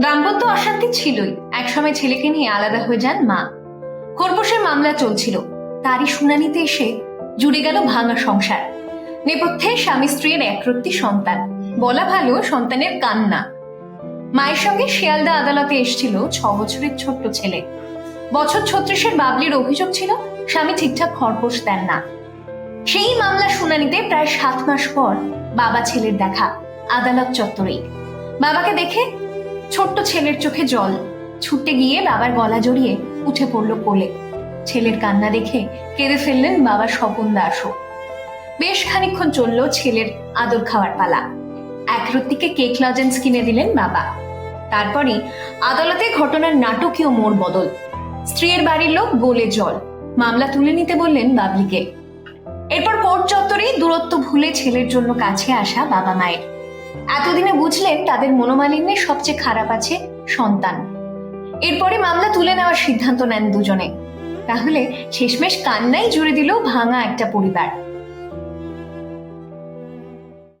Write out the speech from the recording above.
দাম্পত্য অশান্তি ছিলই। একসময় ছেলেকে নিয়ে আলাদা হয়ে যান মা। খোরপোশের মামলা চলছিল। তারই শুনানিতে এসে জুড়ে গেল ভাঙা সংসার। নেপথ্যে স্বামী স্ত্রীর একরত্তি সন্তান। বলা ভালো, সন্তানের কান্না। মায়ের সঙ্গে শিয়ালদা আদালতে এসেছিল ছ বছরের ছোট্ট ছেলে। বছর ছত্রিশের বাবলির অভিযোগ ছিল, স্বামী ঠিকঠাক খরপোশ দেন না। সেই মামলা শুনানিতে প্রায় সাত মাস পর বাবা ছেলের দেখা, আদালত চত্বরেই। বাবাকে দেখে ছোট্ট ছেলের চোখে জল। ছুটতে গিয়ে বাবার গলা জড়িয়ে উঠে পড়ল কোলে। ছেলের কান্না দেখে কেঁদে ফেললেন বাবা স্বপন দাসও। বেশ খানিকক্ষণ চলল ছেলের আদর খাওয়ার পালা। একরত্তিকে কেক লজেন্স কিনে দিলেন বাবা। তারপরে আদালতে ঘটনার নাটকীয় মোড় বদল। স্ত্রীর বাড়ির লোক গোলে জল। মামলা তুলে নিতে বললেন বাবলিকে। এরপর কোর্ট চত্বরেই দূরত্ব ভুলে ছেলের জন্য কাছে আসা বাবা মায়ের। এতদিনে বুঝলেন তাদের মনোমালিন্যে সবচেয়ে খারাপ আছে সন্তান। এরপরে মামলা তুলে নেওয়ার সিদ্ধান্ত নেন দুজনে। তাহলে শেষমেশ কান্নাই জুড়ে দিল ভাঙা একটা পরিবার।